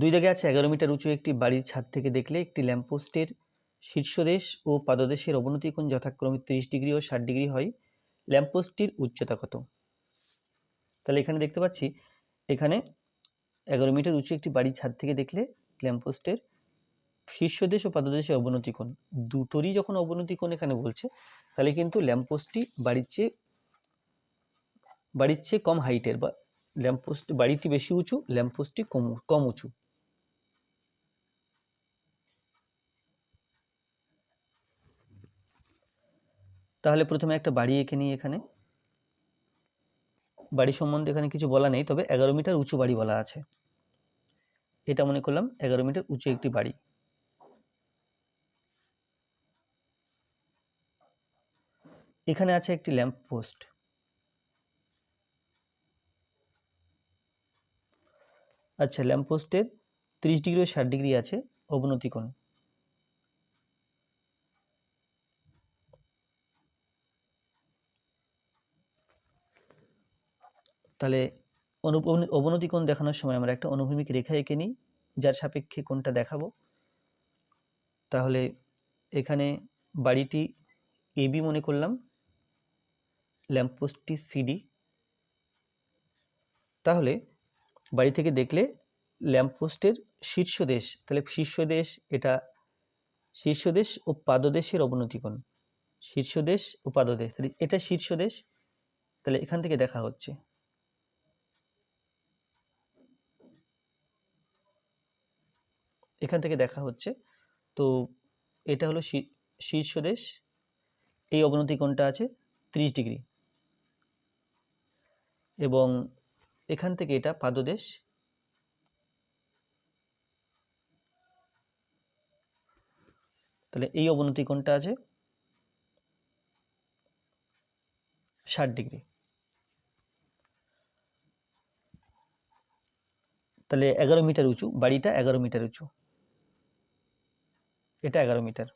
দুই দাগে আছে, এগারো মিটার উঁচু একটি বাড়ির ছাদ থেকে দেখলে একটি ল্যাম্পপোস্টের শীর্ষদেশ ও পাদদেশের অবনতি কোণ যথাক্রমে তিরিশ ডিগ্রি ও ষাট ডিগ্রি হয়। ল্যাম্পপোস্টটির উচ্চতা কত? তাহলে এখানে দেখতে পাচ্ছি, এখানে এগারো মিটার উঁচু একটি বাড়ির ছাদ থেকে দেখলে ল্যাম্পপোস্টের শীর্ষদেশ ও পাদদেশের অবনতি কোণ। দুটোরই যখন অবনতি কোণ এখানে বলছে, তাহলে কিন্তু ল্যাম্পপোস্টটি বাড়ির চেয়ে বাড়ির চেয়ে কম হাইটের বা ল্যাম্পপোস্ট, বাড়িটি বেশি উঁচু, ল্যাম্পপোস্টটি কম কম উঁচু। তাহলে প্রথমে একটা বাড়ি এঁকে নিই এখানে। বাড়ি সম্বন্ধে এখানে কিছু বলা নেই, তবে এগারো মিটার উঁচু বাড়ি বলা আছে। এটা মনে করলাম এগারো মিটার উঁচু একটি বাড়ি। এখানে আছে একটি ল্যাম্প পোস্ট। আচ্ছা ল্যাম্প পোস্টের তিরিশ ডিগ্রি ও ষাট ডিগ্রি আছে অবনতি কোণ তাহলে অবনতি কোণ দেখানোর সময় আমরা একটা অনুভূমিক রেখা এঁকে নিই, যার সাপেক্ষে কোনটা দেখাবো। তাহলে এখানে বাড়িটি এবি মনে করলাম, ল্যাম্পপোস্টটি সিডি তাহলে বাড়ি থেকে দেখলে ল্যাম্পপোস্টের শীর্ষদেশ, তাহলে শীর্ষদেশ এটা, শীর্ষদেশ ও পাদদেশের অবনতি কোণ। শীর্ষদেশ ও পাদদেশ, তাহলে এটা শীর্ষদেশ, তাহলে এখান থেকে দেখা হচ্ছে। এখান থেকে দেখা হচ্ছে। তো এটা হলো শী- শীর্ষদেশ এই অবনতি কোণটা আছে ত্রিশ ডিগ্রি। এবং এখান থেকে এটা পাদদেশ। তাহলে এই অবনতি কোণটা আছে ষাট ডিগ্রি। তাহলে এগারো মিটার উঁচু, বাড়িটা এগারো মিটার উঁচু। এটা এগারো মিটার।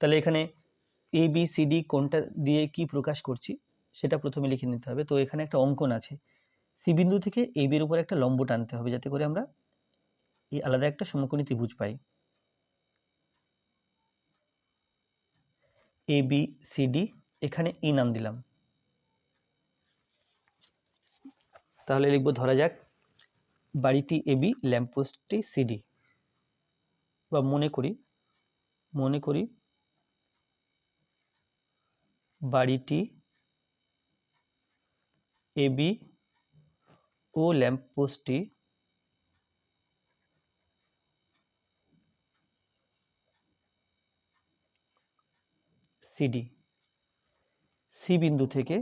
তাহলে এখানে এ বি সি ডি কোনটা দিয়ে কি প্রকাশ করছি, সেটা প্রথমে লিখে নিতে হবে। তো এখানে একটা অঙ্কন আছে। সি বিন্দু থেকে এ বির উপর একটা লম্ব টানতে হবে, যাতে করে আমরা এই আলাদা একটা সমকোণী ত্রিভুজ পাই। এ বি সি ডি এখানে ই নাম দিলাম। তাহলে লিখব ধরা যাক, বাড়িটি এবি ল্যাম্পপোস্টটি সিডি বা মনে করি মনে করি বাড়িটি এবি ও ল্যাম্পপোস্টটি সিডি সি বিন্দু থেকে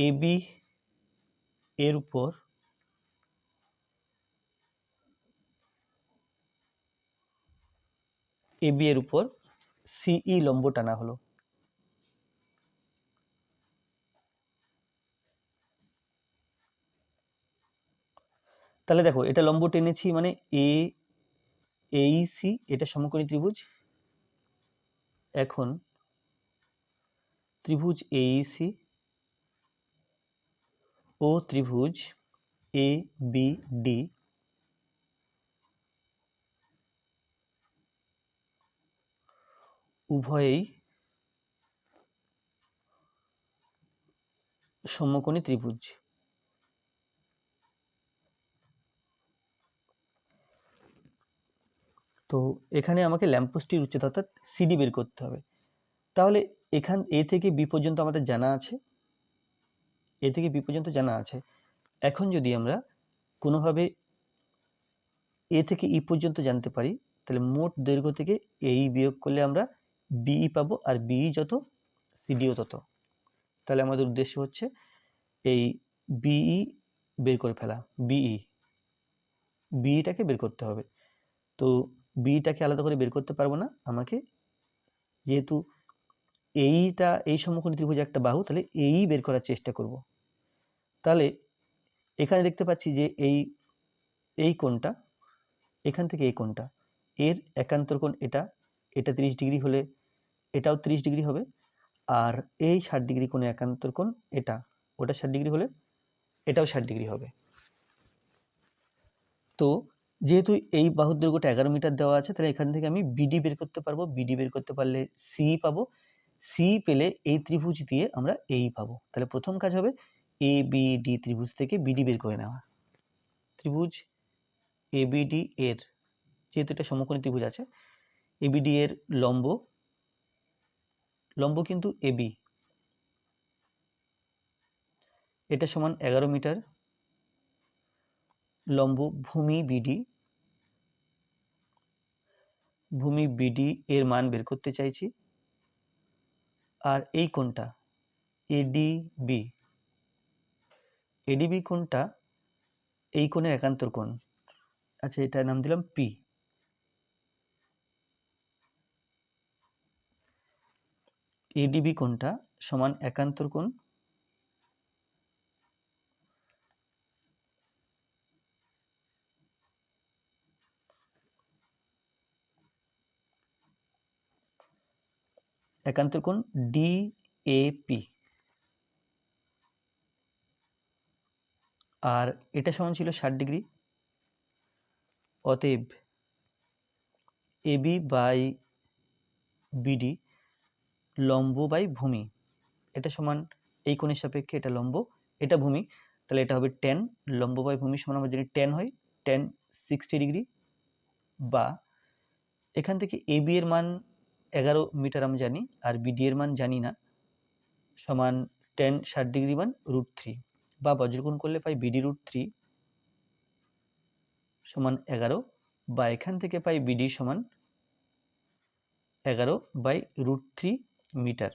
এবি এর উপর এবি এর উপর সিই লম্ব টানা হলো। তাহলে দেখো, এটা লম্ব টেনেছি মানে এ এইসি এটা সমকোণী ত্রিভুজ। এখন ত্রিভুজ এইসি ও ত্রিভুজ এ বি ডি উভয়েই সমকোণী ত্রিভুজ। তো এখানে আমাকে ল্যাম্পপোস্টটির উচ্চতা অর্থাৎ সিডি বের করতে হবে। তাহলে এখান এ থেকে বি পর্যন্ত আমাদের জানা আছে। এ থেকে বি পর্যন্ত জানা আছে। এখন যদি আমরা কোনোভাবে এ থেকে ই পর্যন্ত জানতে পারি, তাহলে মোট দৈর্ঘ্য থেকে এই বিয়োগ করলে আমরা বিই পাবো আর বিই যত সিডিও তত। তাহলে আমাদের উদ্দেশ্য হচ্ছে এই বিই বের করে ফেলা বিই বিইটাকে বের করতে হবে। তো বিটাকে আলাদা করে বের করতে পারব না, আমাকে যেহেতু এইটা এই সমকোণী ত্রিভুজ একটা বাহু, তাহলে এই বের করার চেষ্টা করব। তাহলে এখানে দেখতে পাচ্ছি যে এই এই কোণটা, এখান থেকে এই কোণটা, এর একান্তর কোণ এটা এটা তিরিশ ডিগ্রি হলে এটাও তিরিশ ডিগ্রি হবে, আর এই ষাট ডিগ্রি কোণে একান্তর কোণ এটা, ওটা ষাট ডিগ্রি হলে এটাও ষাট ডিগ্রি হবে। তো যেহেতু এই বাহুর দৈর্ঘ্যটা এগারো মিটার দেওয়া আছে, তাহলে এখান থেকে আমি বিডি বের করতে পারব। বিডি বের করতে পারলে সি পাবো। সি পেলে এই ত্রিভুজ দিয়ে আমরা এই পাবো। তাহলে প্রথম কাজ হবে এ বি ডি ত্রিভুজ থেকে বিডি বের করে নেওয়া। ত্রিভুজ এ বিডি এর যেহেতু এটা সমকোণী ত্রিভুজ আছে এবিডি এর লম্ব লম্ব কিন্তু এবি এটা সমান এগারো মিটার, লম্ব ভূমি বিডি ভূমি বিডি এর মান বের করতে চাইছি। আর এই কোণটা এডিবি এডিবি কোণটা এই কোণের একান্তর কোণ। আচ্ছা এটার নাম দিলাম পি এডিবি কোণটা সমান একান্তর কোণ। একান্তর কোণ ডিএপি আর এটা সমান ছিল ষাট ডিগ্রি। অতএব এবি বাই বিডি লম্ব বাই ভূমি। এটা সমান এই কোণের সাপেক্ষে এটা লম্ব, এটা ভূমি। তাহলে এটা হবে টেন লম্ব বাই ভূমি সমান আমরা যদি টেন হয় টেন সিক্সটি ডিগ্রি। বা এখান থেকে এবি এর মান এগারো মিটার আমি জানি, আর বিডি এর মান জানি না, সমান টেন ষাট ডিগ্রি মান রুট থ্রি বা বজ্রকোণ করলে পাই বিডি রুট থ্রি সমান এগারো বা এখান থেকে পাই বিডি সমান এগারো বাই রুট থ্রি মিটার।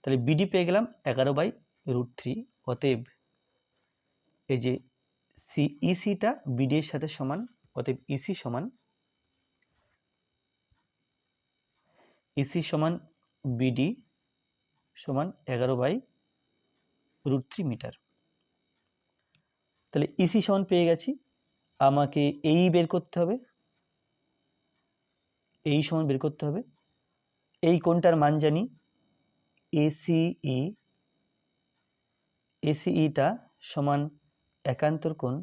তাহলে বিডি পেয়ে গেলাম এগারো বাই রুট থ্রি অতএব এই যে সি ইসিটা বিডি এর সাথে সমান, অতএব ইসি সমান ইসি সমান বিডি সমান এগারো বাই রুট থ্রি মিটার তাহলে ইসি সমান পেয়ে গেছি। আমাকে এই বের করতে হবে। এই সমান বের করতে হবে। এই কোনটার মান জানি এসিই এসিইটা সমান একান্তর কোণ।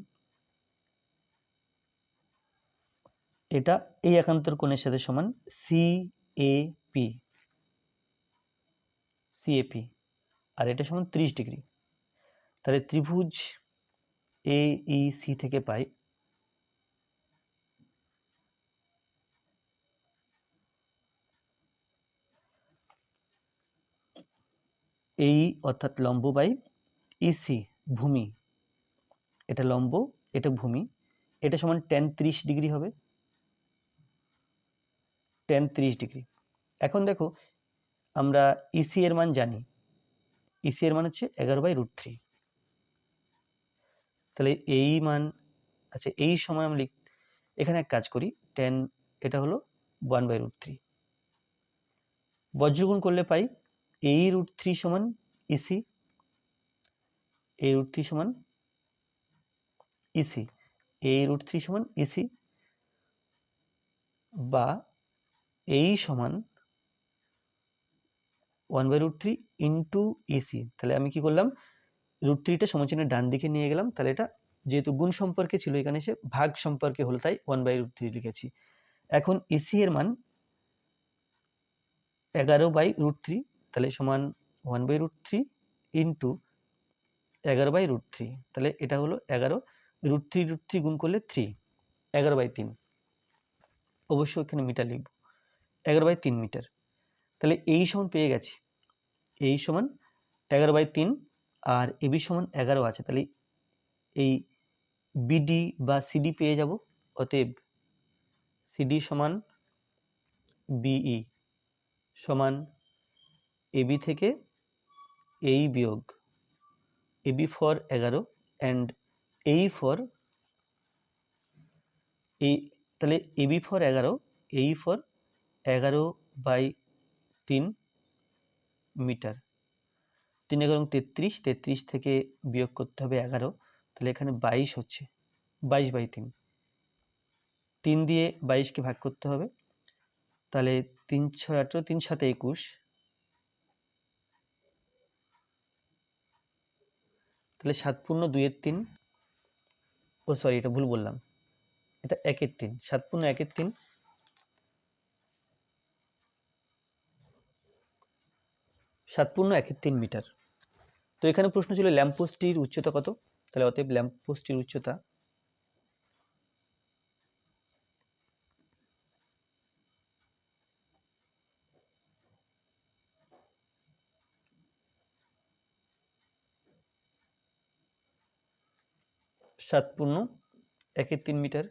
এটা এই একান্তর কোণের সাথে সমান সি এ পি সিএপি আর এটা সমান ত্রিশ ডিগ্রি। তাহলে ত্রিভুজ এ ই সি থেকে পাই। এই অর্থাৎ লম্ব বাই ইসি ভূমি। এটা লম্ব, এটা ভূমি। এটা সমান টেন ত্রিশ ডিগ্রি হবে। টেন ত্রিশ ডিগ্রি। এখন দেখো, আমরা ইসি এর মান জানি। ইসি এর মান হচ্ছে এগারো বাই রুট থ্রি তাহলে এই মান আচ্ছা এই সময় আমি লিখ, এখানে এক কাজ করি টেন এটা হলো ওয়ান বাই রুট থ্রি বজ্রগুণ করলে পাই এই রুট থ্রি সমান ইসি এই রুট থ্রি সমান ইসি এই রুট থ্রি সমান ইসি বা এই সমান one by root three into EC তাহলে আমি কি করলাম? রুট থ্রিটা সমচিহ্নের ডান দিকে নিয়ে গেলাম। তাহলে এটা যেহেতু গুণ সম্পর্কে ছিল, এখানে এসে ভাগ সম্পর্কে হলো, তাই ওয়ান বাই রুট থ্রি লিখেছি। এখন ইসি এর মান এগারো বাই রুট থ্রি তাহলে সমান one by root three into এগারো বাই রুট থ্রি তাহলে এটা হলো এগারো। রুট থ্রি রুট থ্রি গুণ করলে থ্রি এগারো বাই তিন। অবশ্যই এখানে মিটার লিখব। এগারো বাই তিন মিটার। তাহলে এই সমান পেয়ে গেছি। এই সমান এগারো বাই তিন আর এবি সমান এগারো আছে। তাহলে এই বিডি বা সিডি পেয়ে যাব। অতএব সিডি সমান বিই সমান এবি থেকে এই বিয়োগ এবি ফর এগারো অ্যান্ড এই ফর এই তাহলে এবি ফর এগারো এই ফর এগারো বাই তিন মিটার। তিন এগারো তেত্রিশ তেত্রিশ থেকে বিয়োগ করতে হবে এগারো, তাহলে এখানে বাইশ হচ্ছে, বাইশ বাই তিন। তিন দিয়ে বাইশকে ভাগ করতে হবে, তাহলে তিন ছয় আঠেরো, তিন সাথে একুশ। তাহলে সাত পূর্ণ দুইয়ের তিন, ও সরি এটা ভুল বললাম, এটা একের তিন, সাত পূর্ণ একের তিন। সাত পূর্ণ একের তিন মিটার। তো এখানে প্রশ্ন ছিল ল্যাম্পপোস্টটির উচ্চতা কত? তাহলে অতএব ল্যাম্পপোস্টটির উচ্চতা সাত পূর্ণ একের তিন মিটার।